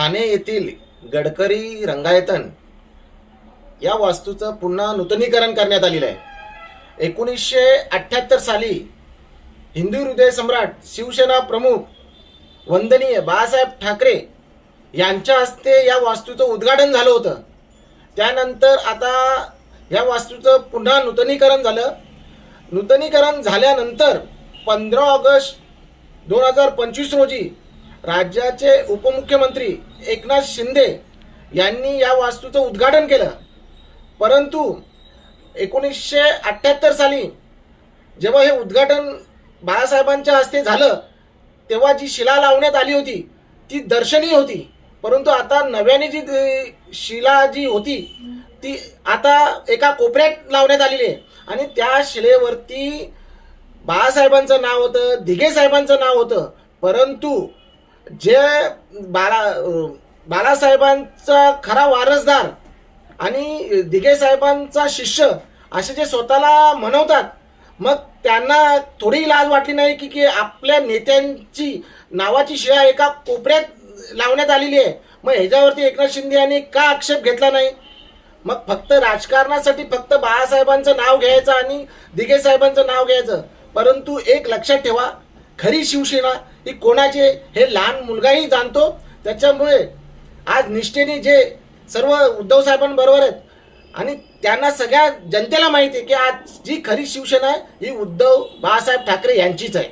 ठाणे येथील गडकरी रंगायतन या वास्तूचं पुन्हा नूतनीकरण करण्यात आलेलं आहे. एकोणीसशे अठ्ठ्याहत्तर साली हिंदू हृदय सम्राट शिवसेना प्रमुख वंदनीय बाळासाहेब ठाकरे यांच्या हस्ते या वास्तूचं उद्घाटन झालं होतं. त्यानंतर आता या वास्तूचं पुन्हा नूतनीकरण झालं. नूतनीकरण झाल्यानंतर पंधरा ऑगस्ट दोन हजार पंचवीस रोजी राज्याचे उपमुख्यमंत्री एकनाथ शिंदे यांनी या वास्तूचं उद्घाटन केलं. परंतु एकोणीसशे अठ्ठ्याहत्तर साली जेव्हा हे उद्घाटन बाळासाहेबांच्या हस्ते झालं तेव्हा जी शिला लावण्यात आली होती ती दर्शनीय होती. परंतु आता नव्याने जी शिला जी होती ती आता एका कोपऱ्यात लावण्यात आलेली आहे. आणि त्या शिलेवरती बाळासाहेबांचं नाव होतं दिघे साहेबांचं नाव होतं. परंतु जे बाळा बाळासाहेबांचा खरा वारसदार आणि दिघे साहेबांचा शिष्य असे जे स्वतःला म्हणवतात मग त्यांना थोडी लाज वाटली नाही की की आपल्या नेत्यांची नावाची शिळा एका कोपऱ्यात लावण्यात आलेली आहे? मग ह्याच्यावरती एकनाथ शिंदे यांनी का आक्षेप घेतला नाही? मग फक्त राजकारणासाठी फक्त बाळासाहेबांचं नाव घ्यायचं आणि दिघे साहेबांचं नाव घ्यायचं परंतु एक लक्षात ठेवा खरी शिवसेना ही कोणाची हे लहान मुलगाही जाणतो. त्याच्यामुळे आज निष्ठेने जे सर्व उद्धव साहेबांबरोबर आहेत आणि त्यांना सगळ्या जनतेला माहिती आहे की आज जी खरी शिवसेना आहे ही उद्धव बाळासाहेब ठाकरे यांचीच आहे.